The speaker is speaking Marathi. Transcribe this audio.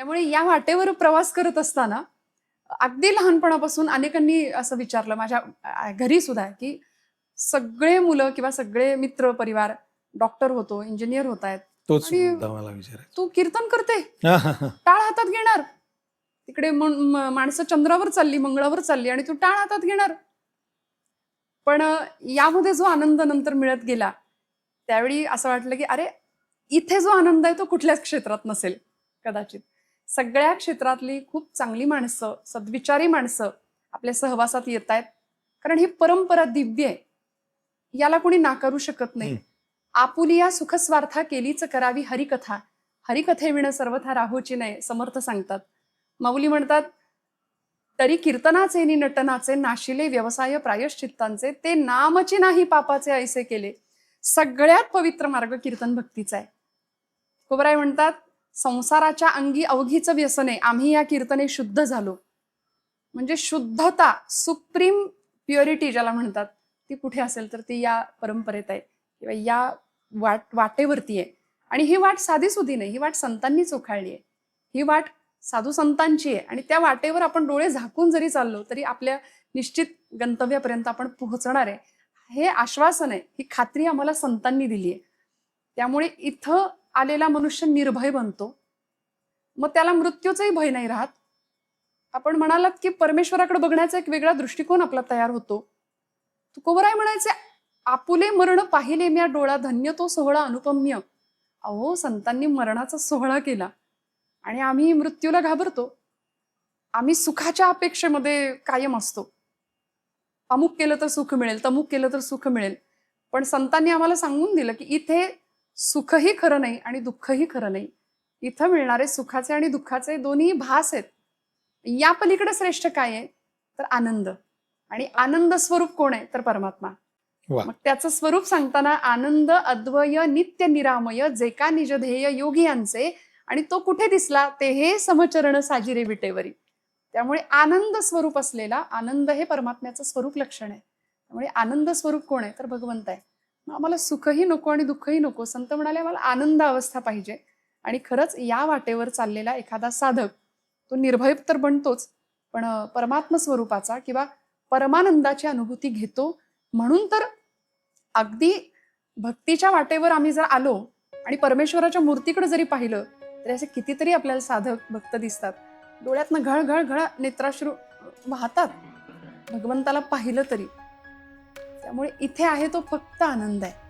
त्यामुळे या वाटेवर प्रवास करत असताना अगदी लहानपणापासून अनेकांनी असं विचारलं माझ्या घरी सुद्धा की सगळे मुलं किंवा सगळे मित्र परिवार डॉक्टर होतो इंजिनियर होत आहेत. तू कीर्तन करते. टाळ हातात घेणार. तिकडे माणसं चंद्रावर चालली मंगळावर चालली आणि तू टाळ हातात घेणार. पण यामध्ये जो आनंद नंतर मिळत गेला त्यावेळी असं वाटलं की अरे इथे जो आनंद आहे तो कुठल्याच क्षेत्रात नसेल कदाचित. सगळ्या क्षेत्रातली खूप चांगली माणसं सद्विचारी माणसं आपल्या सहवासात येत आहेत कारण ही परंपरा दिव्य आहे. याला कोणी नाकारू शकत नाही. हम्म. आपुलिया सुखस्वार्था केलीच करावी हरिकथा. हरिकथेविण सर्वथा राहोची नाही समर्थ सांगतात. माऊली म्हणतात तरी कीर्तनाचे नि नटनाचे नाशिले व्यवसाय प्रायश्चित्तांचे ते नामची नाही पापाचे ऐसे केले. सगळ्यात पवित्र मार्ग कीर्तन भक्तीचा आहे. कोबराय म्हणतात संसाराच्या अंगी अवघीचं व्यसने आम्ही या कीर्तने शुद्ध झालो. म्हणजे शुद्धता सुप्रीम प्युरिटी ज्याला म्हणतात ती कुठे असेल तर ती या परंपरेत आहे. किंवा या वाट वाटेवरती आहे. आणि ही वाट साधी सुधी नाही. ही वाट संतांनी चोखाळली आहे. ही वाट साधू संतांची आहे. आणि त्या वाटेवर आपण डोळे झाकून जरी चाललो तरी आपल्या निश्चित गंतव्यापर्यंत आपण पोहोचणार आहे. हे आश्वासन आहे. ही खात्री आम्हाला संतांनी दिली आहे. त्यामुळे इथं आलेला मनुष्य निर्भय बनतो. मग त्याला मृत्यूचंही भय नाही राहत. आपण म्हणालात की परमेश्वराकडे बघण्याचा एक वेगळा दृष्टिकोन आपला तयार होतो. तुकोबराय म्हणायचे आपुले मरण पाहिले म्या डोळा धन्य तो सोहळा अनुपम्य. अहो संतांनी मरणाचा सोहळा केला. आणि आम्ही मृत्यूला घाबरतो. आम्ही सुखाच्या अपेक्षेमध्ये कायम असतो. अमुक केलं तर सुख मिळेल तमुक केलं तर सुख मिळेल. पण संतांनी आम्हाला सांगून दिलं की इथे सुखही खरं नाही आणि दुःखही खरं नाही. इथं मिळणारे सुखाचे आणि दुःखाचे दोन्ही भास आहेत. या पलीकडे श्रेष्ठ काय आहे? तर आनंद. आणि आनंद स्वरूप कोण आहे? तर परमात्मा. मग त्याचं स्वरूप सांगताना आनंद अद्वय नित्य निरामय जे का निज ध्येय योगी यांचे आणि तो कुठे दिसला? ते हे समचरण साजिरे विटेवरी. त्यामुळे आनंद स्वरूप असलेला आनंद हे परमात्म्याचं स्वरूप लक्षण आहे. त्यामुळे आनंद स्वरूप कोण आहे? तर भगवंत आहे. आम्हाला सुखही नको आणि दुःखही नको. संत म्हणाले आम्हाला आनंद अवस्था पाहिजे. आणि खरंच या वाटेवर चाललेला एखादा साधक तो निर्भय तर बनतोच पण परमात्म स्वरूपाचा किंवा परमानंदाची अनुभूती घेतो. म्हणून तर अगदी भक्तीच्या वाटेवर आम्ही जर आलो आणि परमेश्वराच्या मूर्तीकडे जरी पाहिलं तरी असे कितीतरी आपल्याला साधक भक्त दिसतात. डोळ्यातनं घळ घळ घळ नेत्राश्रू वाहतात. भगवंताला पाहिलं तरी. त्यामुळे इथे आहे तो फक्त आनंद आहे